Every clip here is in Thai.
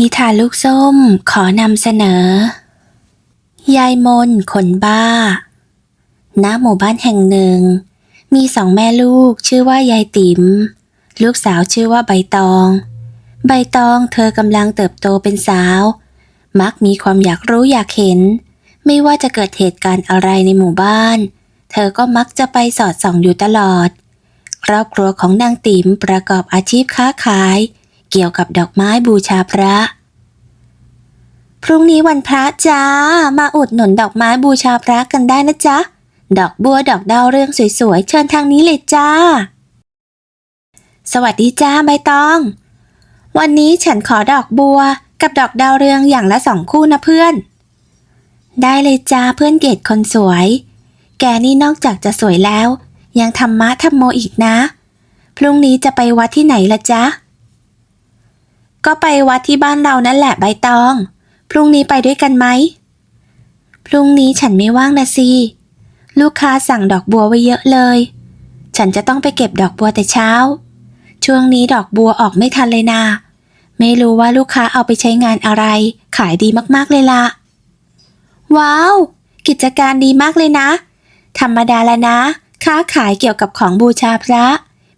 นิทานลูกส้มขอนำเสนอ ยายมนคนบ้า ณ หมู่บ้านแห่งหนึ่ง มีสองแม่ลูกชื่อว่ายายติ๋ม ลูกสาวชื่อว่าใบตอง ใบตองเธอกำลังเติบโตเป็นสาว มักมีความอยากรู้อยากเห็น ไม่ว่าจะเกิดเหตุการณ์อะไรในหมู่บ้าน เธอก็มักจะไปสอดส่องอยู่ตลอด ครอบครัวของนางติ๋มประกอบอาชีพค้าขาย เกี่ยวกับดอกไม้บูชาพระ พรุ่งนี้วันพระจ้า มาอุดหนุนดอกไม้บูชาพระกันได้นะจ๊ะ ดอกบัวดอกดาวเรืองสวยๆ เชิญทางนี้เลยจ้า สวัสดีจ้าใบตอง วันนี้ฉันขอดอกบัว กับดอกดาวเรืองอย่างละสองคู่นะเพื่อน ได้เลยจ้าเพื่อนเกดคนสวย แกนี่นอกจากจะสวยแล้ว ยังทำมะทำโมอีกนะ พรุ่งนี้จะไปวัดที่ไหนละจ๊ะ ก็ไปวัดที่บ้านเรานั่นแหละใบตอง พรุ่งนี้ไปด้วยกันไหม พรุ่งนี้ฉันไม่ว่างนะสิ ลูกค้าสั่งดอกบัวไว้เยอะเลย ฉันจะต้องไปเก็บดอกบัวแต่เช้า ช่วงนี้ดอกบัวออกไม่ทันเลยนาไม่รู้ว่าลูกค้าเอาไปใช้งานอะไร ขายดีมากๆเลยละว้าว กิจการดีมากเลยนะ ธรรมดาแล้วนะ ค้าขายเกี่ยวกับของบูชาพระ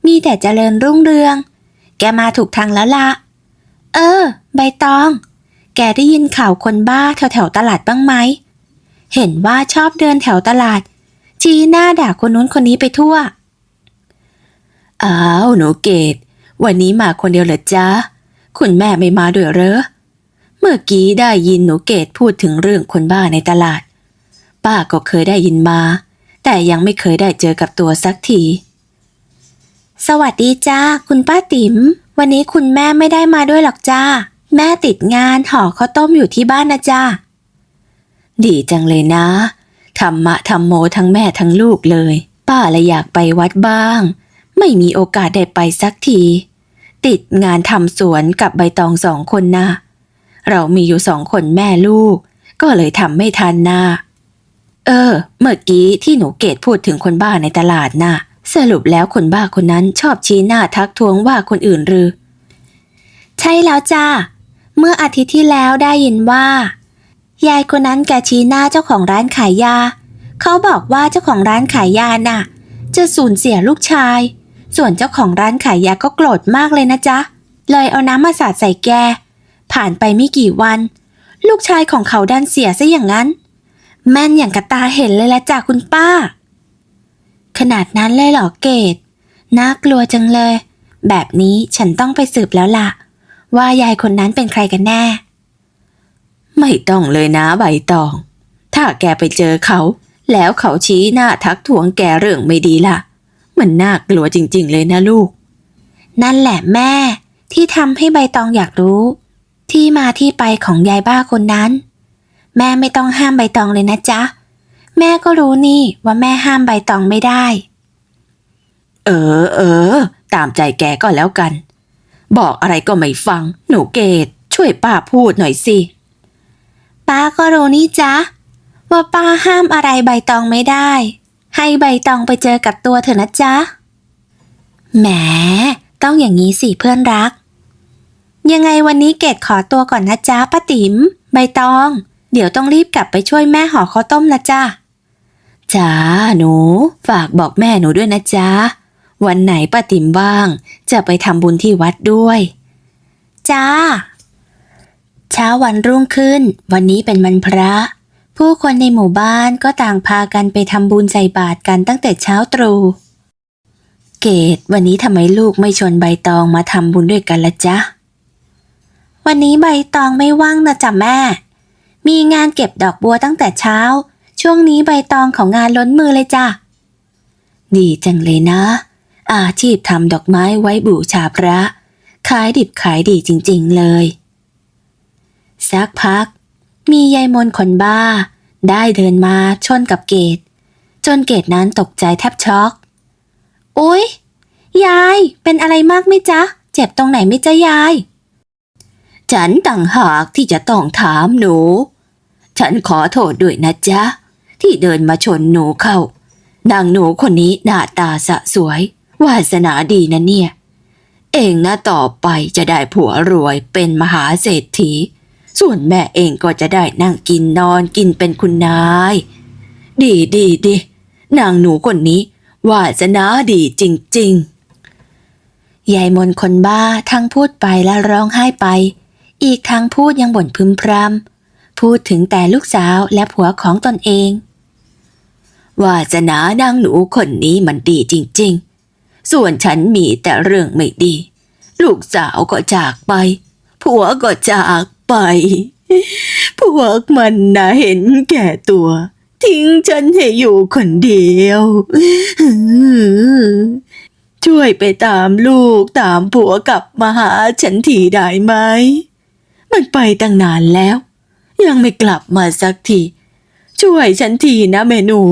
มีแต่เจริญรุ่งเรือง แกมาถูกทางแล้วละ เออ ใบตอง แกได้ยินข่าวคนบ้าแถวแถวๆตลาดบ้างไหม เห็นว่าชอบเดินแถวตลาด ชี้หน้าด่าคนนู้นคนนี้ไปทั่ว อ้าวหนูเกดวันนี้มาคนเดียวเหรอจ๊ะ คุณแม่ไม่มาด้วยเหรอ เมื่อกี้ได้ยินหนูเกดพูดถึงเรื่องคนบ้าในตลาด ป้าก็เคยได้ยินมา แต่ยังไม่เคยได้เจอกับตัวสักที สวัสดีจ้าคุณป้าติ๋ม วันนี้คุณแม่ไม่ได้มาด้วยหรอกจ้า แม่ติดงานห่อข้าวต้มอยู่ที่บ้านนะจ้า ดีจังเลยนะธรรมะธรรมโมทั้งแม่ทั้งลูกเลย ป้าเลยอยากไปวัดบ้าง ไม่มีโอกาสได้ไปสักที ติดงานทำสวนกับใบตองสองคนนะ เรามีอยู่สองคนแม่ลูก ก็เลยทำไม่ทันนะ เออ เมื่อกี้ที่หนูเกดพูดถึงคนบ้าในตลาดน่ะ สรุปแล้วคนบ้าคนนั้นชอบชี้หน้าทักท้วงว่าคนอื่นหรือ ใช่แล้วจ้า เมื่ออาทิตย์ที่แล้วได้ยินว่า ยายคนนั้นแกชี้หน้าเจ้าของร้านขายยา เขาบอกว่าเจ้าของร้านขายยาน่ะ จะสูญเสียลูกชาย ส่วนเจ้าของร้านขายยาก็โกรธมากเลยนะจ๊ะ เลยเอาน้ำมาสาดใส่แก ผ่านไปไม่กี่วัน ลูกชายของเขาดันเสียซะอย่างนั้น แม่นอย่างกระตาเห็นเลยละจ้ะคุณป้า ขนาดนั้นเลยเหรอเกดน่ากลัวจังเลย แบบนี้ฉันต้องไปสืบแล้วล่ะ ว่ายายคนนั้นเป็นใครกันแน่ ไม่ต้องเลยนะใบตอง ถ้าแกไปเจอเขา แล้วเขาชี้หน้าทักท้วงแกเรื่องไม่ดีล่ะ มันน่ากลัวจริง ๆ เลยนะลูก นั่นแหละแม่ ที่ทำให้ใบตองอยากรู้ ที่มาที่ไปของยายบ้าคนนั้น แม่ไม่ต้องห้ามใบตองเลยนะจ๊ะ แม่ก็รู้นี่ว่าแม่ห้ามใบตองไม่ได้ เออ เออ ตามใจแกก็แล้วกัน บอกอะไรก็ไม่ฟัง หนูเกดช่วยป้าพูดหน่อยสิ ป้าก็รู้นี่จ๊ะ ว่าป้าห้ามอะไรใบตองไม่ได้ ให้ใบตองไปเจอกับตัวเถอะนะจ๊ะ แหม ต้องอย่างนี้สิเพื่อนรัก ยังไงวันนี้เกดขอตัวก่อนนะจ๊ะป้าติ๋มใบตอง เดี๋ยวต้องรีบกลับไปช่วยแม่ห่อข้าวต้มนะจ๊ะ จ้าหนู ฝากบอกแม่หนูด้วยนะจ๊ะ วันไหนป้าติ๋มว่าง จะไปทำบุญที่วัดด้วย จ้า เช้าวันรุ่งขึ้น วันนี้เป็นวันพระ ผู้คนในหมู่บ้านก็ต่างพากันไปทำบุญใส่บาตรกันตั้งแต่เช้าตรู่เกดวันนี้ทำไมลูกไม่ชวนใบตองมาทำบุญด้วยกันละจ๊ะ วันนี้ใบตองไม่ว่างนะจ๊ะแม่ มีงานเก็บดอกบัวตั้งแต่เช้า ช่วงนี้ใบตองของงานล้นมือเลยจ้ะ ดีจังเลยนะ อาชีพทำดอกไม้ไว้บูชาพระ ขายดิบขายดีจริง ๆเลย สักพัก มียายมนคนบ้า ได้เดินมาชนกับเกต จนเกตนั้นตกใจแทบช็อกอุ๊ย ยายเป็นอะไรมากไหมจ๊ะ เจ็บตรงไหนไหมจ๊ะยาย ฉันต่างหากที่จะต้องถามหนู ฉันขอโทษด้วยนะจ๊ะ ที่เดินมาชนหนูเข้า นางหนูคนนี้หน้าตาสะสวย วาสนาดีนะเนี่ย เองนะต่อไปจะได้ผัวรวยเป็นมหาเศรษฐี ส่วนแม่เองก็จะได้นั่งกินนอนกินเป็นคุณนาย ดีดีดีนางหนูคนนี้ วาสนาดีจริง ๆ ยายมนคนบ้าทั้งพูดไปและร้องไห้ไป อีกทั้งพูดยังบ่นพึมพรำพูดถึงแต่ลูกสาวและผัวของตนเอง วาสนานางหนูคนนี้มันดีจริง ๆ ส่วนฉันมีแต่เรื่องไม่ดี ลูกสาวก็จากไป ผัวก็จากไป พวกมันนะเห็นแก่ตัว ทิ้งฉันให้อยู่คนเดียว ช่วยไปตามลูกตามผัวกลับมาหาฉันทีได้ไหม มันไปตั้งนานแล้ว ยังไม่กลับมาสักที ช่วยฉันทีนะแม่หนู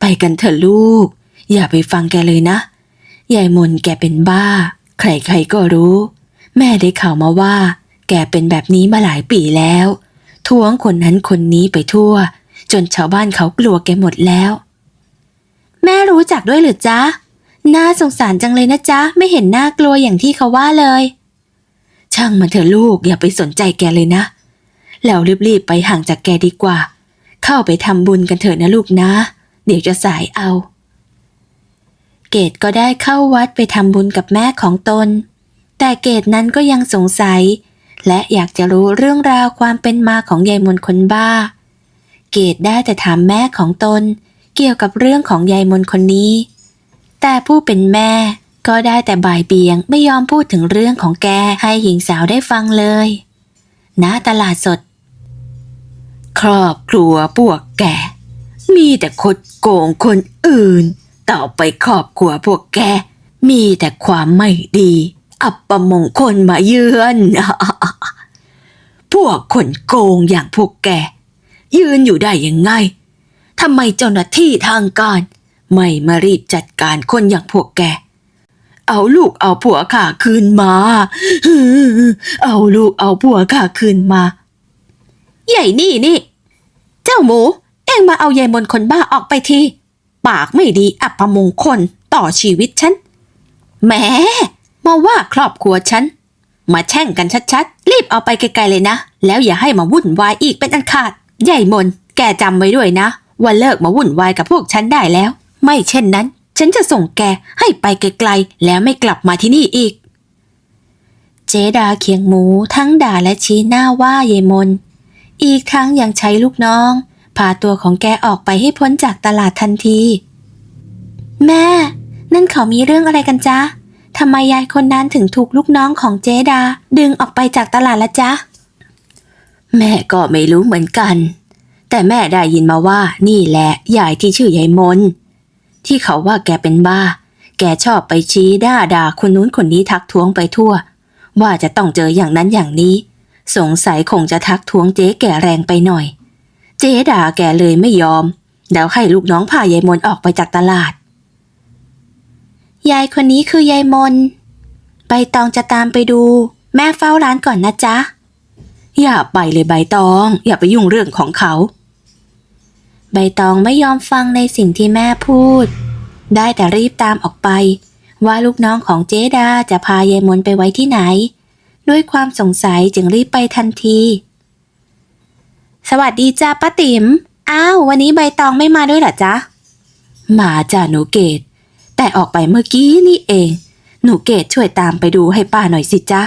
ไปกันเถอะลูก อย่าไปฟังแกเลยนะ ยายมนแกเป็นบ้า ใครๆก็รู้ แม่ได้ข่าวมาว่า แกเป็นแบบนี้มาหลายปีแล้ว ท้วงคนนั้นคนนี้ไปทั่ว จนชาวบ้านเขากลัวแกหมดแล้ว แม่รู้จักด้วยหรือจ๊ะ น่าสงสารจังเลยนะจ๊ะ ไม่เห็นน่ากลัวอย่างที่เขาว่าเลย ช่างมันเถอะลูกอย่าไปสนใจแกเลยนะ แล้วรีบๆไปห่างจากแกดีกว่า เข้าไปทำบุญกันเถอะนะลูกนะ เดี๋ยวจะสายเอา เกดก็ได้เข้าวัดไปทำบุญกับแม่ของตน แต่เกดนั้นก็ยังสงสัย และอยากจะรู้เรื่องราวความเป็นมาของยายมนคนบ้า เกดได้แต่ถามแม่ของตน เกี่ยวกับเรื่องของยายมนคนนี้ แต่ผู้เป็นแม่ก็ได้แต่บ่ายเบียงไม่ยอมพูดถึงเรื่องของแกให้หญิงสาวได้ฟังเลย ณ ตลาดสด ครอบครัวพวกแก มีแต่คดโกงคนอื่น ต่อไปครอบครัวพวกแก มีแต่ความไม่ดี อับประมงคลมาเยือน พวกคนโกงอย่างพวกแก ยืนอยู่ได้ยังไงทำไมเจ้าหน้าที่ทางการ ไม่มารีบจัดการคนอย่างพวกแก เอาลูกเอาผัวข้าคืนมา เอาลูกเอาผัวข้าคืนมา ใหญ่นี่นี่ เจ้าหมู เอ็งมาเอายายมนคนบ้าออกไปที ปากไม่ดีอับประมงคลต่อชีวิตฉันแหมมาว่าครอบครัวฉัน มาแช่งกันชัดๆ รีบเอาไปไกลๆเลยนะ แล้วอย่าให้มาวุ่นวายอีกเป็นอันขาด ใหญ่มน แกจำไว้ด้วยนะว่าเลิกมาวุ่นวายกับพวกฉันได้แล้ว ไม่เช่นนั้น ฉันจะส่งแกให้ไปไกลๆ แล้วไม่กลับมาที่นี่อีก เจดาเคียงหมูทั้งด่าและชี้หน้าว่าเยายมน อีกทั้งยังใช้ลูกน้อง พาตัวของแกออกไปให้พ้นจากตลาดทันที แม่ นั่นเขามีเรื่องอะไรกันจ๊ะทำไมยายคนนั้นถึงถูกลูกน้องของเจดา ดึงออกไปจากตลาดละจ๊ะ แม่ก็ไม่รู้เหมือนกัน แต่แม่ได้ยินมาว่านี่แหละยายที่ชื่อยายมน ที่เขาว่าแกเป็นบ้า แกชอบไปชี้ด่าด่าคนนู้นคนนี้ทักท้วงไปทั่ว ว่าจะต้องเจออย่างนั้นอย่างนี้ สงสัยคงจะทักท้วงเจ๊แก่แรงไปหน่อย เจ๊ด่าแกเลยไม่ยอม แล้วให้ลูกน้องพายายมนออกไปจากตลาด ยายคนนี้คือยายมน ใบตองจะตามไปดู แม่เฝ้าร้านก่อนนะจ๊ะ อย่าไปเลยใบตอง อย่าไปยุ่งเรื่องของเขา ใบตองไม่ยอมฟังในสิ่งที่แม่พูด ได้แต่รีบตามออกไป ว่าลูกน้องของเจดาจะพายายมนไปไว้ที่ไหน ด้วยความสงสัยจึงรีบไปทันที สวัสดีจ้าป้าติ๋ม อ้าว วันนี้ใบตองไม่มาด้วยเหรอจ๊ะ มาจ้าหนูเกดแต่ออกไปเมื่อกี้นี่เอง หนูเกดช่วยตามไปดูให้ป้าหน่อยสิจ๊ะ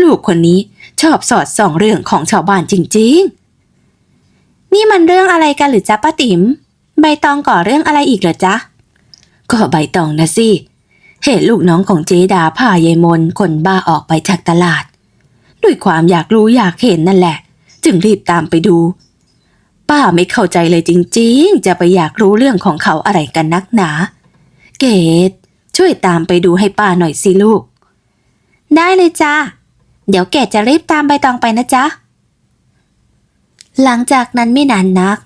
ลูกคนนี้ชอบสอดส่องเรื่องของชาวบ้านจริงนี่มันเรื่องอะไรกันหรือจ๊ะป้าติ๋ม ใบตองก่อเรื่องอะไรอีกเหรอจ๊ะ ก็ใบตองนะสิ เห็นลูกน้องของเจดาพายายมนคนบ้าออกไปจากตลาด ด้วยความอยากรู้อยากเห็นนั่นแหละ จึงรีบตามไปดู ป้าไม่เข้าใจเลยจริงๆ จะไปอยากรู้เรื่องของเขาอะไรกันนักหนา เกดช่วยตามไปดูให้ป้าหน่อยสิลูก ได้เลยจ้าเดี๋ยวเกดจะรีบตามใบตองไปนะจ๊ะ หลังจากนั้นไม่นานนัก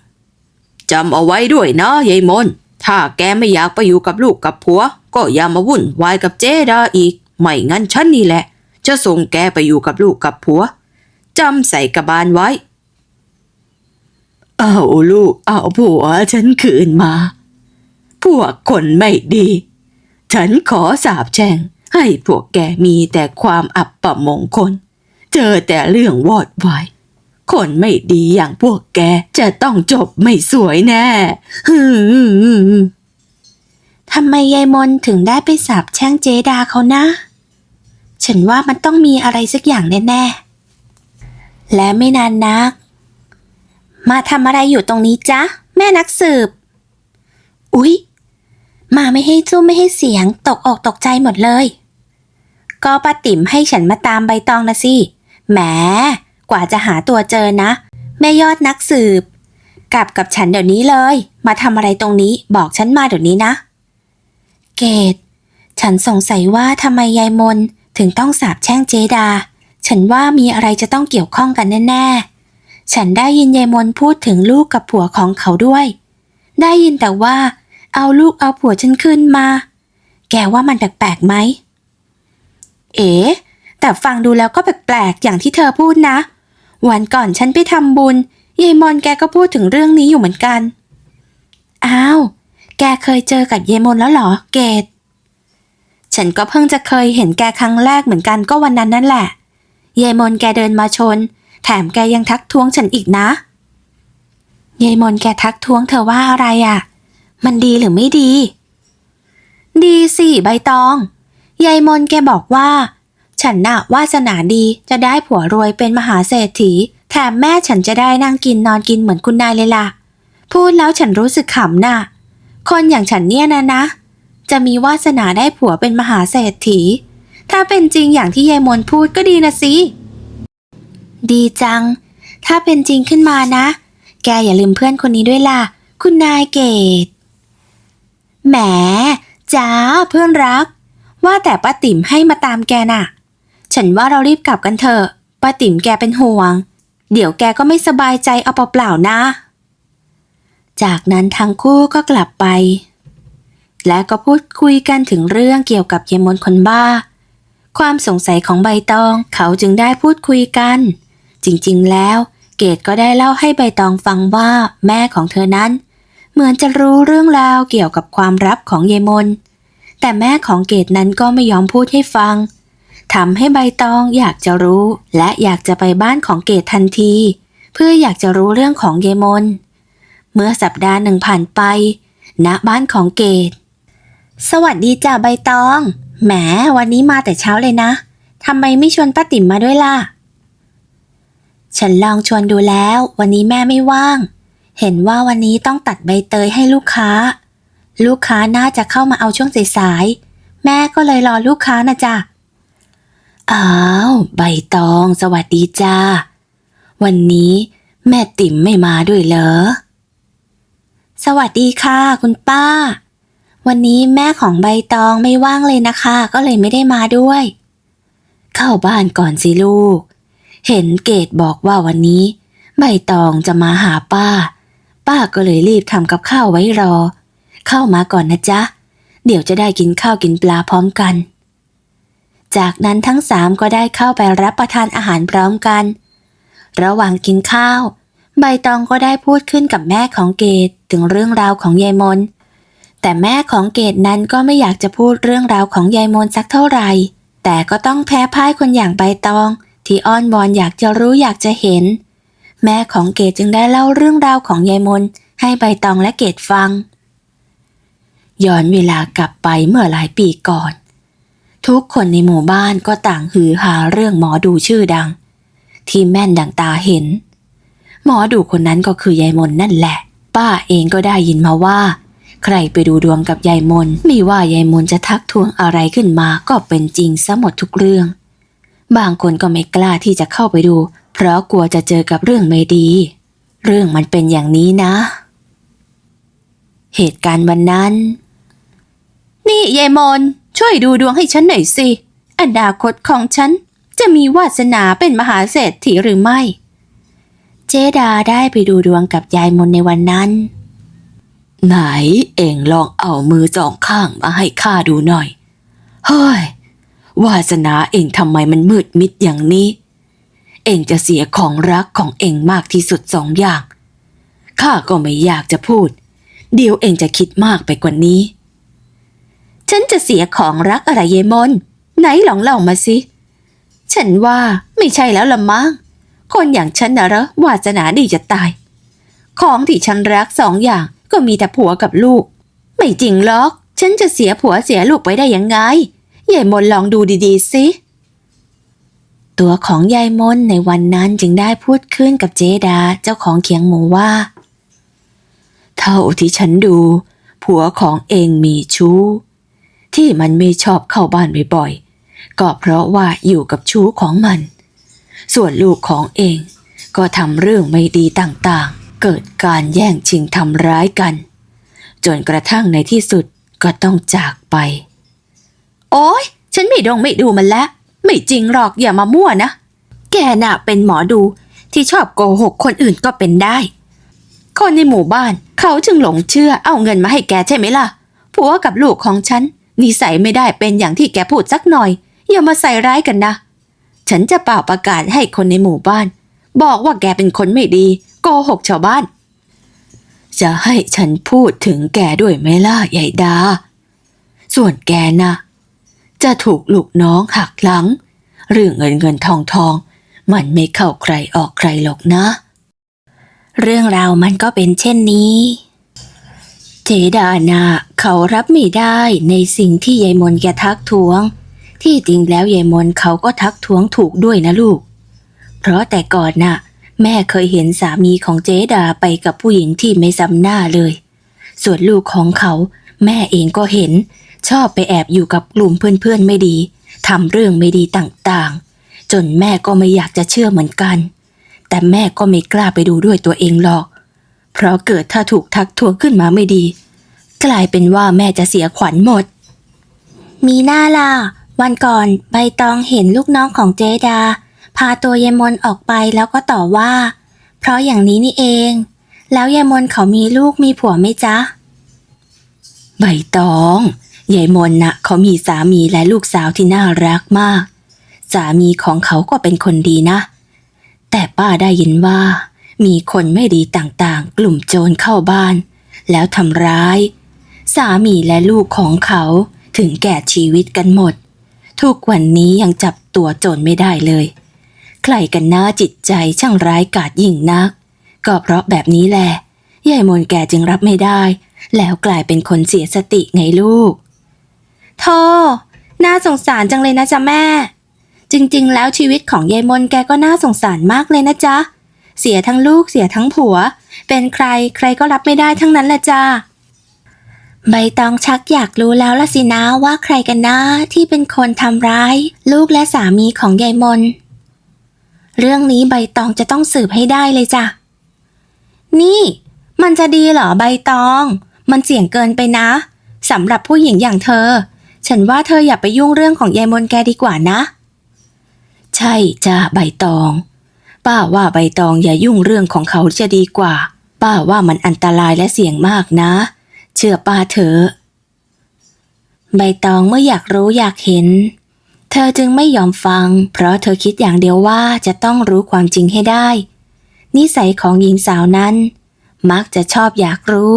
จำเอาไว้ด้วยนะยายมน ถ้าแกไม่อยากไปอยู่กับลูกกับผัว ก็อย่ามาวุ่นวายกับเจดาอีก ไม่งั้นฉันนี่แหละ จะส่งแกไปอยู่กับลูกกับผัวจำใส่กระบาลไว้ เอาลูกเอาผัวฉันคืนมา พวกคนไม่ดี ฉันขอสาบแช่งให้พวกแกมีแต่ความอับประมงคล เจอแต่เรื่องวอดวายคนไม่ดีอย่างพวกแกจะต้องจบไม่สวยแน่ฮึ ทำไมยายมนถึงได้ไปสาบแช่งเจดาเขานะ ฉันว่ามันต้องมีอะไรสักอย่างแน่ๆ และไม่นานนัก มาทำอะไรอยู่ตรงนี้จ๊ะ แม่นักสืบ อุ๊ย มาไม่ให้จุ้มไม่ให้เสียงตกอกตกใจหมดเลย ก็ป้าติ๋มให้ฉันมาตามใบตองนะสิ แหม กว่าจะหาตัวเจอนะ แม่ยอดนักสืบ กลับกับฉันเดี๋ยวนี้เลย มาทำอะไรตรงนี้บอกฉันมาเดี๋ยวนี้นะ เกดฉันสงสัยว่าทำไมยายมนถึงต้องสาบแช่งเจดา ฉันว่ามีอะไรจะต้องเกี่ยวข้องกันแน่ๆ ฉันได้ยินยายมนพูดถึงลูกกับผัวของเขาด้วย ได้ยินแต่ว่า เอาลูกเอาผัวฉันขึ้นมา แกว่ามันแปลกๆไหม เอ๋แต่ฟังดูแล้วก็แปลกๆอย่างที่เธอพูดนะ วันก่อนฉันไปทำบุญยายมนแกก็พูดถึงเรื่องนี้อยู่เหมือนกัน อ้าว แกเคยเจอกับเยมนแล้วเหรอ เกดฉันก็เพิ่งจะเคยเห็นแกครั้งแรกเหมือนกันก็วันนั้นนั่นแหละ เยมนแกเดินมาชน แถมแกยังทักท้วงฉันอีกนะ เยมนแกทักท้วงเธอว่าอะไรอะ่ะ มันดีหรือไม่ดี ดีสิใบตองยายมนแกบอกว่า ฉันน่ะวาสนาดีจะได้ผัวรวยเป็นมหาเศรษฐี แถมแม่ฉันจะได้นั่งกินนอนกินเหมือนคุณนายเลยล่ะ พูดแล้วฉันรู้สึกขำน่ะ คนอย่างฉันเนี่ยนะนะ จะมีวาสนาได้ผัวเป็นมหาเศรษฐี ถ้าเป็นจริงอย่างที่ยายมนพูดก็ดีนะสิ ดีจัง ถ้าเป็นจริงขึ้นมานะ แกอย่าลืมเพื่อนคนนี้ด้วยล่ะ คุณนายเกดแหมจ้าเพื่อนรัก ว่าแต่ป้าติ๋มให้มาตามแกน่ะ ฉันว่าเรารีบกลับกันเถอะป้าติ๋มแกเป็นห่วง เดี๋ยวแกก็ไม่สบายใจเอาเปล่าๆนะ จากนั้นทั้งคู่ก็กลับไป และก็พูดคุยกันถึงเรื่องเกี่ยวกับเยมนคนบ้า ความสงสัยของใบตองเขาจึงได้พูดคุยกัน จริงๆแล้วเกดก็ได้เล่าให้ใบตองฟังว่าแม่ของเธอนั้น เหมือนจะรู้เรื่องราวเกี่ยวกับความลับของเยมน แต่แม่ของเกดนั้นก็ไม่ยอมพูดให้ฟังทำให้ใบตองอยากจะรู้ และอยากจะไปบ้านของเกดทันที เพื่ออยากจะรู้เรื่องของเยายมน เมื่อสัปดาห์หนึ่งผ่านไป ณบ้านของเกดสวัสดีจ้ะใบตอง แหมวันนี้มาแต่เช้าเลยนะทำไมไม่ชวนป้าติ๋มมาด้วยล่ะ ฉันลองชวนดูแล้ว วันนี้แม่ไม่ว่าง เห็นว่าวันนี้ต้องตัดใบเตยให้ลูกค้า ลูกค้าน่าจะเข้ามาเอาช่วงสายๆแม่ก็เลยรอลูกค้านะจ๊ะอ้าวใบตอง สวัสดีจ้าวันนี้แม่ติ๋มไม่มาด้วยเหรอ สวัสดีค่ะ คุณป้า วันนี้แม่ของใบตองไม่ว่างเลยนะคะ ก็เลยไม่ได้มาด้วย เข้าบ้านก่อนสิลูก เห็นเกดบอกว่าวันนี้ ใบตองจะมาหาป้า ป้าก็เลยรีบทำกับข้าวไว้รอ เข้ามาก่อนนะจ๊ะ เดี๋ยวจะได้กินข้าวกินปลาพร้อมกัน จากนั้นทั้งสามก็ได้เข้าไปรับประทานอาหารพร้อมกัน ระหว่างกินข้าว ใบตองก็ได้พูดขึ้นกับแม่ของเกดถึงเรื่องราวของยายมน แต่แม่ของเกดนั้นก็ไม่อยากจะพูดเรื่องราวของยายมนสักเท่าไหร่ แต่ก็ต้องแพ้พ่ายคนอย่างใบตอง ที่อ้อนวอนอยากจะรู้อยากจะเห็น แม่ของเกดจึงได้เล่าเรื่องราวของยายมน ให้ใบตองและเกดฟัง ย้อนเวลากลับไปเมื่อหลายปีก่อน ทุกคนในหมู่บ้านก็ต่างหือหาเรื่องหมอดูชื่อดัง ที่แม่นดังตาเห็น หมอดูคนนั้นก็คือยายมนนั่นแหละ ป้าเองก็ได้ยินมาว่า ใครไปดูดวงกับยายมนไม่ว่ายายมนจะทักทวงอะไรขึ้นมาก็เป็นจริงซะหมดทุกเรื่อง บางคนก็ไม่กล้าที่จะเข้าไปดู เพราะกลัวจะเจอกับเรื่องไม่ดี เรื่องมันเป็นอย่างนี้นะ เหตุการณ์วันนั้น นี่ยายมนช่วยดูดวงให้ฉันหน่อยสิอนาคตของฉันจะมีวาสนาเป็นมหาเศรษฐีหรือไม่ เจดาได้ไปดูดวงกับยายมนในวันนั้น ไหนเองลองเอามือสองข้างมาให้ข้าดูหน่อย เฮ้ยวาสนาเองทำไมมันมืดมิดอย่างนี้ เองจะเสียของรักของเองมากที่สุดสองอย่าง ข้าก็ไม่อยากจะพูด เดี๋ยวเองจะคิดมากไปกว่านี้ ฉันจะเสียของรักอะไรเยมน ไหนลองเล่ามาสิ ฉันว่าไม่ใช่แล้วละมั้ง คนอย่างฉันนะเหรอวาสนาดีจะตาย ของที่ฉันรักสองอย่างก็มีแต่ผัวกับลูก ไม่จริงหรอก ฉันจะเสียผัวเสียลูกไปได้ยังไงยายมนลองดูดีๆสิตัวของยายมนในวันนั้นจึงได้พูดขึ้นกับเจดาเจ้าของเขียงหมูว่า เท่าที่ฉันดู ผัวของเองมีชู้ ที่มันไม่ชอบเข้าบ้านบ่อยๆก็เพราะว่าอยู่กับชู้ของมัน ส่วนลูกของเอง ก็ทำเรื่องไม่ดีต่างๆ เกิดการแย่งชิงทำร้ายกัน จนกระทั่งในที่สุดก็ต้องจากไป โอ้ยฉันไม่ดงไม่ดูมันแล้วไม่จริงหรอกอย่ามามั่วนะ แกน่ะเป็นหมอดูที่ชอบโกหกคนอื่นก็เป็นได้ คนในหมู่บ้านเขาจึงหลงเชื่อเอาเงินมาให้แกใช่ไหมล่ะผัวกับลูกของฉันนิสัยไม่ได้เป็นอย่างที่แกพูดสักหน่อย อย่ามาใส่ร้ายกันนะ ฉันจะเป่าประกาศให้คนในหมู่บ้าน บอกว่าแกเป็นคนไม่ดีโกหกชาวบ้าน จะให้ฉันพูดถึงแกด้วยไหมล่ะใหญ่ดา ส่วนแกนะจะถูกลูกน้องหักหลัง เรื่องเงินเงินทองทอง มันไม่เข้าใครออกใครหรอกนะ เรื่องราวมันก็เป็นเช่นนี้ เจดานาเขารับไม่ได้ในสิ่งที่ยายมนแกทักท้วง ที่จริงแล้วยายมนเขาก็ทักท้วงถูกด้วยนะลูก เพราะแต่ก่อนน่ะ แม่เคยเห็นสามีของเจดาไปกับผู้หญิงที่ไม่ซ้ำหน้าเลย ส่วนลูกของเขา แม่เองก็เห็น ชอบไปแอบอยู่กับกลุ่มเพื่อนๆไม่ดีทำเรื่องไม่ดีต่างๆ จนแม่ก็ไม่อยากจะเชื่อเหมือนกัน แต่แม่ก็ไม่กล้าไปดูด้วยตัวเองหรอก เพราะเกิดถ้าถูกทักท้วงขึ้นมาไม่ดี กลายเป็นว่าแม่จะเสียขวัญหมด มีหน้าล่ะ วันก่อนใบตองเห็นลูกน้องของเจดา พาตัวยายมนออกไปแล้วก็ต่อว่า เพราะอย่างนี้นี่เอง แล้วยายมนเขามีลูกมีผัวไหมจ๊ะ ใบตองยายมนนะเขามีสามีและลูกสาวที่น่ารักมาก สามีของเขาก็เป็นคนดีนะ แต่ป้าได้ยินว่า มีคนไม่ดีต่างๆ กลุ่มโจรเข้าบ้าน แล้วทำร้าย สามีและลูกของเขาถึงแก่ชีวิตกันหมด ทุกวันนี้ยังจับตัวโจรไม่ได้เลย ใครกันน้าจิตใจช่างร้ายกาจยิ่งนัก ก็เพราะแบบนี้แหละยายมนแกจึงรับไม่ได้ แล้วกลายเป็นคนเสียสติไงลูกโธ่น่าสงสารจังเลยนะจ๊ะแม่ จริงๆ แล้วชีวิตของยายมนแกก็น่าสงสารมากเลยนะจ๊ะ เสียทั้งลูกเสียทั้งผัว เป็นใครใครก็รับไม่ได้ทั้งนั้นแหละจ้า ใบตองชักอยากรู้แล้วละสินะว่าใครกันนะที่เป็นคนทำร้าย ลูกและสามีของยายมน เรื่องนี้ใบตองจะต้องสืบให้ได้เลยจ้ะ นี่ มันจะดีเหรอใบตอง มันเสี่ยงเกินไปนะสำหรับผู้หญิงอย่างเธอ ฉันว่าเธออย่าไปยุ่งเรื่องของยายมนแกดีกว่านะ ใช่จ้าใบตอง ป้าว่าใบตองอย่ายุ่งเรื่องของเขาจะดีกว่า ป้าว่ามันอันตรายและเสี่ยงมากนะ เชื่อป้าเถอะ ใบตองเมื่ออยากรู้อยากเห็น เธอจึงไม่ยอมฟัง เพราะเธอคิดอย่างเดียวว่าจะต้องรู้ความจริงให้ได้ นิสัยของหญิงสาวนั้น มักจะชอบอยากรู้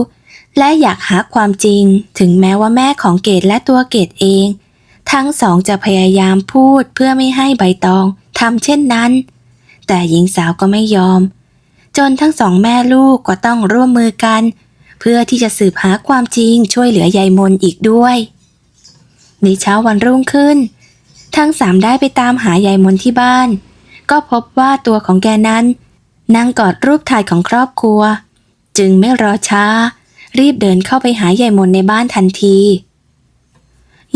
และอยากหาความจริง ถึงแม้ว่าแม่ของเกดและตัวเกดเอง ทั้งสองจะพยายามพูดเพื่อไม่ให้ใบตองทำเช่นนั้น แต่หญิงสาวก็ไม่ยอม จนทั้งสองแม่ลูกก็ต้องร่วมมือกันเเพื่อที่จะสืบหาความจริงช่วยเหลือยายมนอีกด้วย ในเช้าวันรุ่งขึ้น ทั้งสามได้ไปตามหายายมนที่บ้าน ก็พบว่าตัวของแกนั้นนั่งกอดรูปถ่ายของครอบครัว จึงไม่รอช้า รีบเดินเข้าไปหายายมนในบ้านทันที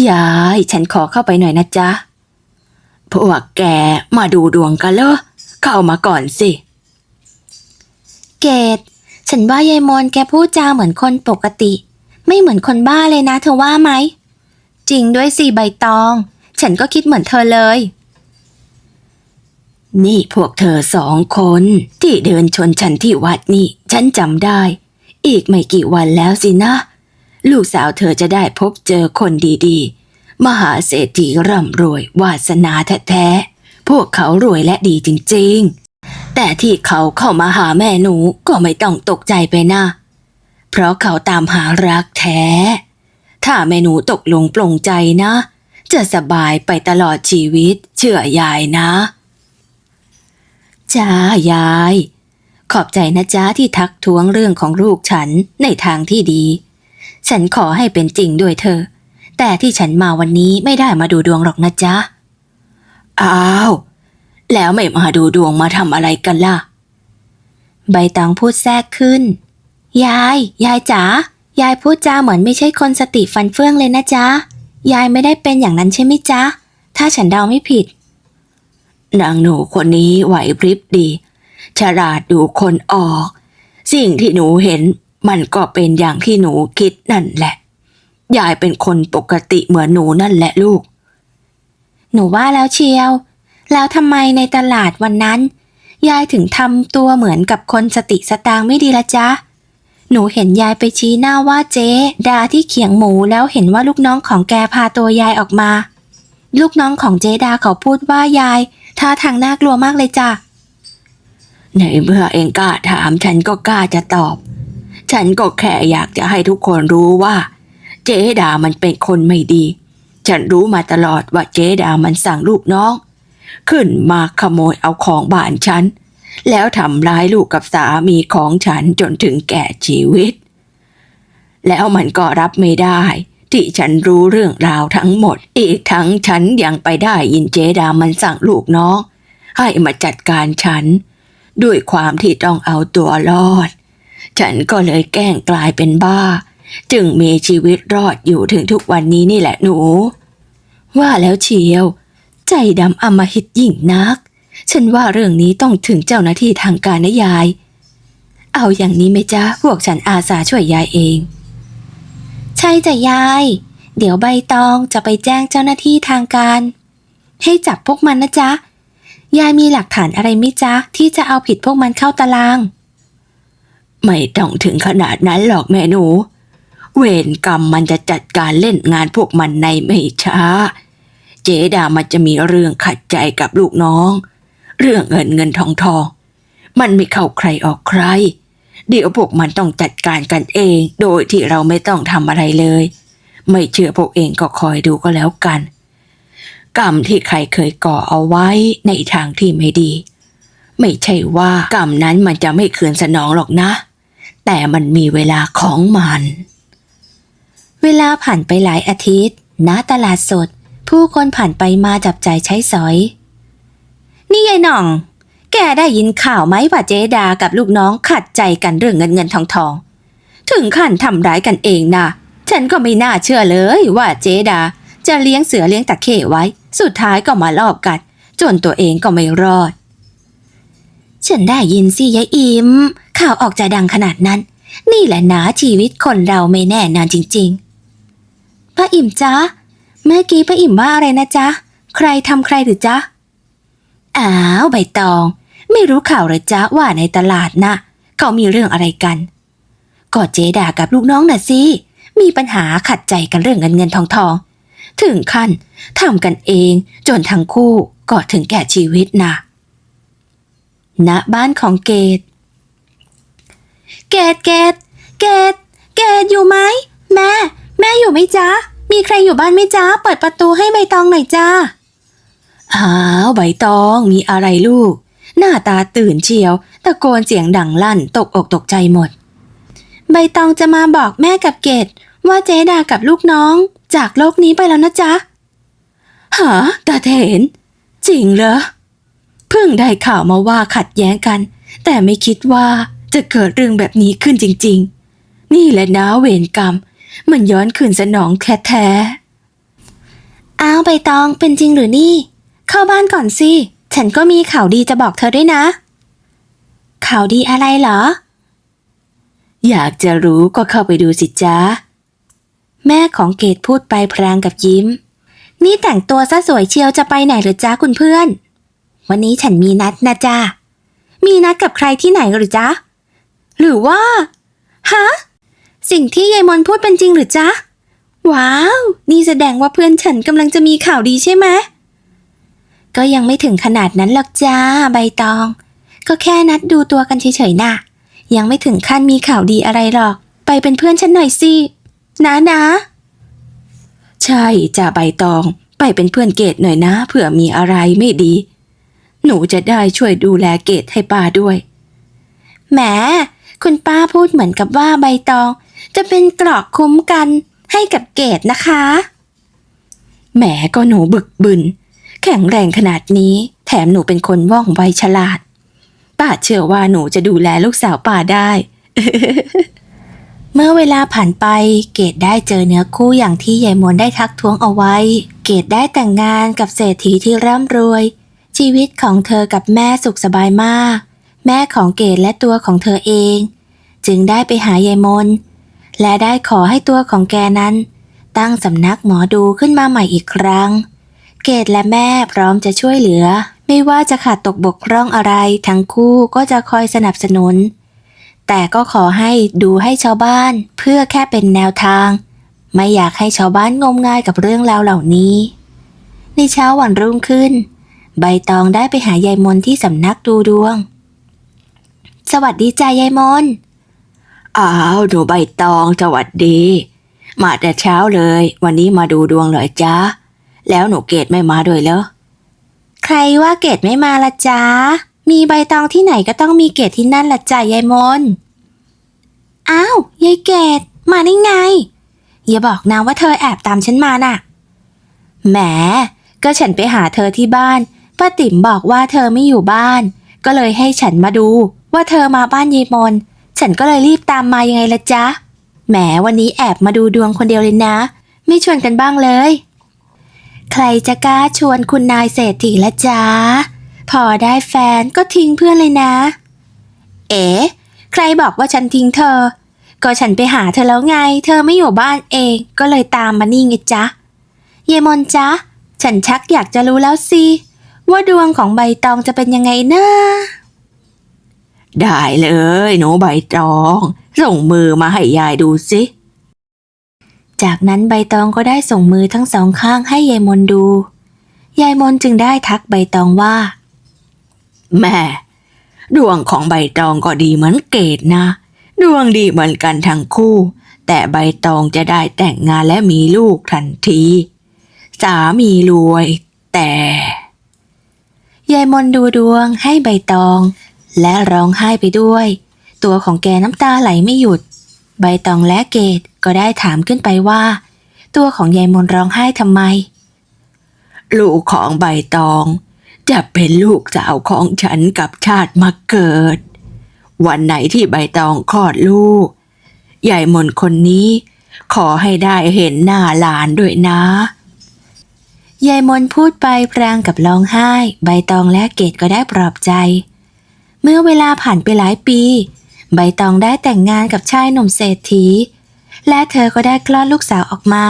ยายฉันขอเข้าไปหน่อยนะจ๊ะ พวกแกมาดูดวงกันเหรอเข้ามาก่อนสิ เกด ฉันว่ายายมนแกพูดจาเหมือนคนปกติ ไม่เหมือนคนบ้าเลยนะเธอว่าไหม จริงด้วยสิใบตอง ฉันก็คิดเหมือนเธอเลย นี่พวกเธอสองคนที่เดินชนฉันที่วัดนี่ ฉันจำได้ อีกไม่กี่วันแล้วสินะ ลูกสาวเธอจะได้พบเจอคนดีๆ มหาเศรษฐีร่ำรวยวาสนาแท้ๆพวกเขารวยและดีจริงๆ แต่ที่เขาเข้ามาหาแม่หนูก็ไม่ต้องตกใจไปนะ เพราะเขาตามหารักแท้ ถ้าแม่หนูตกลงปลงใจนะ จะสบายไปตลอดชีวิตเชื่อยายนะ จ้ายาย ขอบใจนะจ้าที่ทักท้วงเรื่องของลูกฉันในทางที่ดี ฉันขอให้เป็นจริงด้วยเธอ แต่ที่ฉันมาวันนี้ไม่ได้มาดูดวงหรอกนะจ๊ะ อ้าว แล้วไม่มาดูดวงมาทำอะไรกันล่ะ ใบตองพูดแทรกขึ้น ยาย ยายจ๋ายายพูดจาเหมือนไม่ใช่คนสติฟันเฟื่องเลยนะจ๊ะ ยายไม่ได้เป็นอย่างนั้นใช่ไหมจ๊ะ ถ้าฉันเดาไม่ผิด นางหนูคนนี้ไหวพริบดี ฉลาดดูคนออก สิ่งที่หนูเห็นมันก็เป็นอย่างที่หนูคิดนั่นแหละ ยายเป็นคนปกติเหมือนหนูนั่นแหละลูก หนูว่าแล้วเชียว แล้วทำไมในตลาดวันนั้น ยายถึงทำตัวเหมือนกับคนสติสตางไม่ดีละจ๊ะ หนูเห็นยายไปชี้หน้าว่าเจ๊ดาที่เขียงหมูแล้วเห็นว่าลูกน้องของแกพาตัวยายออกมา ลูกน้องของเจ๊ดาเขาพูดว่ายายท่าทางน่ากลัวมากเลยจ้ะในเมื่อเองกล้าถามฉันก็กล้าจะตอบ ฉันก็แค่อยากจะให้ทุกคนรู้ว่า เจ๊ดามันเป็นคนไม่ดี ฉันรู้มาตลอดว่าเจ๊ดามันสั่งลูกน้อง ขึ้นมาขโมยเอาของบ้านฉัน แล้วทำร้ายลูกกับสามีของฉันจนถึงแก่ชีวิต แล้วมันก็รับไม่ได้ ที่ฉันรู้เรื่องราวทั้งหมด อีกทั้งฉันยังไปได้ยินเจดามันสั่งลูกน้องให้มาจัดการฉัน ด้วยความที่ต้องเอาตัวรอด ฉันก็เลยแกล้งกลายเป็นบ้า จึงมีชีวิตรอดอยู่ถึงทุกวันนี้นี่แหละหนู ว่าแล้วเชียว ใจดำอำมหิตยิ่งนัก ฉันว่าเรื่องนี้ต้องถึงเจ้าหน้าที่ทางการนะยาย เอาอย่างนี้ไหมจ๊ะ พวกฉันอาสาช่วยยายเอง ใช่จ้ะยาย เดี๋ยวใบตองจะไปแจ้งเจ้าหน้าที่ทางการ ให้จับพวกมันนะจ๊ะ ยายมีหลักฐานอะไรไหมจ๊ะ ที่จะเอาผิดพวกมันเข้าตาราง ไม่ต้องถึงขนาดนั้นหรอกแม่หนู เวรกรรมมันจะจัดการเล่นงานพวกมันในไม่ช้า เจดามันจะมีเรื่องขัดใจกับลูกน้อง เรื่องเงินเงินทองทอง มันไม่เข้าใครออกใคร เดี๋ยวพวกมันต้องจัดการกันเอง โดยที่เราไม่ต้องทำอะไรเลย ไม่เชื่อพวกเองก็คอยดูก็แล้วกัน กรรมที่ใครเคยก่อเอาไว้ในทางที่ไม่ดี ไม่ใช่ว่ากรรมนั้นมันจะไม่คืนสนองหรอกนะ แต่มันมีเวลาของมัน เวลาผ่านไปหลายอาทิตย์ณตลาดสด ผู้คนผ่านไปมาจับจ่ายใช้สอย นี่ยายหน่อง แกได้ยินข่าวไหมว่าเจดากับลูกน้องขัดใจกันเรื่องเงินเงินทองทอง ถึงขั้นทำร้ายกันเองนะฉันก็ไม่น่าเชื่อเลยว่าเจดาจะเลี้ยงเสือเลี้ยงตะเข้ไว้ สุดท้ายก็มาลอบกัด จนตัวเองก็ไม่รอด ฉันได้ยินสิยายอิมข่าวออกจะดังขนาดนั้น นี่แหละนะชีวิตคนเราไม่แน่นอนจริง ๆ ป้าอิ่มจ๊ะ เมื่อกี้ป้าอิ่มว่าอะไรนะจ๊ะ ใครทำใครหรือจ๊ะ อ้าวใบตอง ไม่รู้ข่าวหรือจ๊ะว่าในตลาดนะ่ะ เขามีเรื่องอะไรกันก็เจดากับลูกน้องน่ะสิ มีปัญหาขัดใจกันเรื่องเงินเงินทองทอง ถึงขั้นทำกันเองจนทั้งคู่ก็ถึงแก่ชีวิตนะณบ้านของเกดเกดเกดเกดเกดอยู่ไหม แม่ แม่อยู่ไหมจ๊ะ มีใครอยู่บ้านไหมจ๊ะเปิดประตูให้ใบตองหน่อยจ้าอ้าวใบตองมีอะไรลูก หน้าตาตื่นเชียว ตะโกนเสียงดังลั่น ตกอกตกใจหมด ใบตองจะมาบอกแม่กับเกดว่าเจดากับลูกน้อง จากโลกนี้ไปแล้วนะจ๊ะหาตาเถน จริงเหรอเพิ่งได้ข่าวมาว่าขัดแย้งกัน แต่ไม่คิดว่าจะเกิดเรื่องแบบนี้ขึ้นจริง ๆ นี่แหละนะเวรกรรม มันย้อนคืนสนองแท้ๆอ้าวใบตองเป็นจริงหรือนี่ เข้าบ้านก่อนสิ ฉันก็มีข่าวดีจะบอกเธอด้วยนะ ข่าวดีอะไรเหรอ อยากจะรู้ก็เข้าไปดูสิจ๊ะแม่ของเกดพูดไปพรางกับยิ้ม นี่แต่งตัวซะสวยเชียวจะไปไหนหรือจ้าคุณเพื่อน วันนี้ฉันมีนัดนะจ้ามีนัดกับใครที่ไหนหรือจ๊ะหรือว่าฮะ สิ่งที่ยายมนพูดเป็นจริงหรือจ๊ะ ว้าว นี่แสดงว่าเพื่อนฉันกำลังจะมีข่าวดีใช่ไหม ก็ยังไม่ถึงขนาดนั้นหรอกจ้าใบตอง ก็แค่นัดดูตัวกันเฉยๆน่ะ ยังไม่ถึงขั้นมีข่าวดีอะไรหรอก ไปเป็นเพื่อนฉันหน่อยสิ นะนะ ใช่จ่าใบตอง ไปเป็นเพื่อนเกดหน่อยนะเผื่อมีอะไรไม่ดี หนูจะได้ช่วยดูแลเกดให้ป้าด้วย แหม คุณป้าพูดเหมือนกับว่าใบตอง จะเป็นเกรอกคุ้มกันให้กับเกดนะคะ แหมก็หนูบึกบึน แข็งแรงขนาดนี้ แถมหนูเป็นคนว่องไวฉลาด ป้าเชื่อว่าหนูจะดูแลลูกสาวป้าได้ เมื่อเวลาผ่านไป เกดได้เจอเนื้อคู่อย่างที่ยายมนได้ทักท้วงเอาไว้ เกดได้แต่งงานกับเศรษฐีที่ร่ำรวย ชีวิตของเธอกับแม่สุขสบายมาก แม่ของเกดและตัวของเธอเอง จึงได้ไปหายายมน และได้ขอให้ตัวของแกนั้น ตั้งสำนักหมอดูขึ้นมาใหม่อีกครั้ง เกดและแม่พร้อมจะช่วยเหลือ ไม่ว่าจะขาดตกบกพร่องอะไรทั้งคู่ก็จะคอยสนับสนุน แต่ก็ขอให้ดูให้ชาวบ้านเพื่อแค่เป็นแนวทาง ไม่อยากให้ชาวบ้านงมงายกับเรื่องราวเหล่านี้ ในเช้าวันรุ่งขึ้น ใบตองได้ไปหายายมนที่สำนักดูดวง สวัสดีจ้ายายมน อ้าวหนูใบตองสวัสดี มาแต่เช้าเลย วันนี้มาดูดวงเหรอจ๊ะ แล้วหนูเกดไม่มาด้วยเหรอใครว่าเกดไม่มาละจ้ามีใบตองที่ไหนก็ต้องมีเกดที่นั่นละจ้ายายมนอ้าวยายเกดมาได้ไง อย่าบอกนะว่าเธอแอบตามฉันมาน่ะ แหม ก็ฉันไปหาเธอที่บ้านป้าติ๋มบอกว่าเธอไม่อยู่บ้าน ก็เลยให้ฉันมาดูว่าเธอมาบ้านยายมน ฉันก็เลยรีบตามมายังไงละจ๊ะ แหมวันนี้แอบมาดูดวงคนเดียวเลยนะ ไม่ชวนกันบ้างเลย ใครจะกล้าชวนคุณนายเศรษฐีละจ๊ะ พอได้แฟนก็ทิ้งเพื่อนเลยนะ เอ๋ใครบอกว่าฉันทิ้งเธอ ก็ฉันไปหาเธอแล้วไง เธอไม่อยู่บ้านเองก็เลยตามมานี่ไงจ๊ะ เยมอนจ๊ะ ฉันชักอยากจะรู้แล้วสิว่าดวงของใบตองจะเป็นยังไงนะ ได้เลยหนูใบตอง ส่งมือมาให้ยายดูสิ จากนั้นใบตองก็ได้ส่งมือทั้งสองข้างให้ยายมนดู ยายมนจึงได้ทักใบตองว่า แม่ ดวงของใบตองก็ดีเหมือนเกดนะ ดวงดีเหมือนกันทั้งคู่ แต่ใบตองจะได้แต่งงานและมีลูกทันที สามีรวย แต่ ยายมนดูดวงให้ใบตอง และร้องไห้ไปด้วย ตัวของแกน้ำตาไหลไม่หยุด ใบตองและเกดก็ได้ถามขึ้นไปว่า ตัวของยายมนร้องไห้ทำไม ลูกของใบตอง จะเป็นลูกสาวของฉันกับชาติมาเกิด วันไหนที่ใบตองคลอดลูกยายมนคนนี้ ขอให้ได้เห็นหน้าหลานด้วยนะยายมนพูดไปพรางกับร้องไห้ ใบตองและเกดก็ได้ปลอบใจ เมื่อเวลาผ่านไปหลายปี ใบตองได้แต่งงานกับชายหนุ่มเศรษฐี และเธอก็ได้คลอดลูกสาวออกมา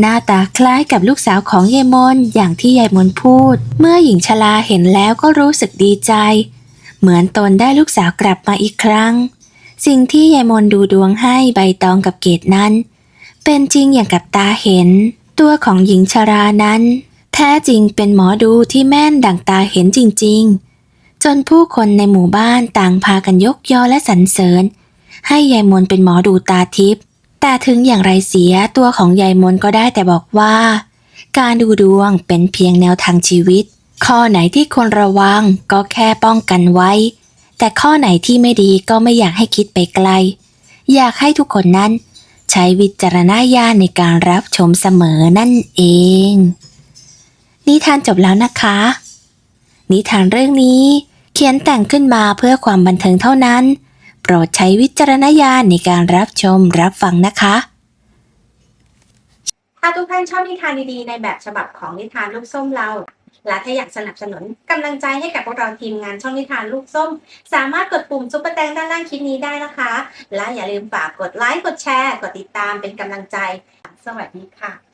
หน้าตาคล้ายกับลูกสาวของยายมนอย่างที่ยายมนพูด เมื่อหญิงชราเห็นแล้วก็รู้สึกดีใจ เหมือนตนได้ลูกสาวกลับมาอีกครั้ง สิ่งที่ยายมนดูดวงให้ใบตองกับเกดนั้น เป็นจริงอย่างกับตาเห็น ตัวของหญิงชรานั้น แท้จริงเป็นหมอดูที่แม่นดั่งตาเห็นจริง ๆ จนผู้คนในหมู่บ้านต่างพากันยกยอและสรรเสริญ ให้ยายมนเป็นหมอดูตาทิพย์แต่ถึงอย่างไรเสียตัวของยายมนก็ได้แต่บอกว่า การดูดวงเป็นเพียงแนวทางชีวิต ข้อไหนที่ควรระวังก็แค่ป้องกันไว้ แต่ข้อไหนที่ไม่ดีก็ไม่อยากให้คิดไปไกล อยากให้ทุกคนนั้น ใช้วิจารณญาณในการรับชมเสมอนั่นเอง นิทานจบแล้วนะคะ นิทานเรื่องนี้ เขียนแต่งขึ้นมาเพื่อความบันเทิงเท่านั้น โปรดใช้วิจารณญาณในการรับชมรับฟังนะคะ ถ้าทุกท่านชอบนิทานดีๆ ในแบบฉบับของนิทานลูกส้มเรา และถ้าอยากสนับสนุนกำลังใจให้กับพวกเราทีมงานช่องนิทานลูกส้ม สามารถกดปุ่มซุปเปอร์แตงด้านล่างคลิปนี้ได้นะคะ และอย่าลืมฝากกดไลค์กดแชร์ กดติดตามเป็นกำลังใจ สวัสดีค่ะ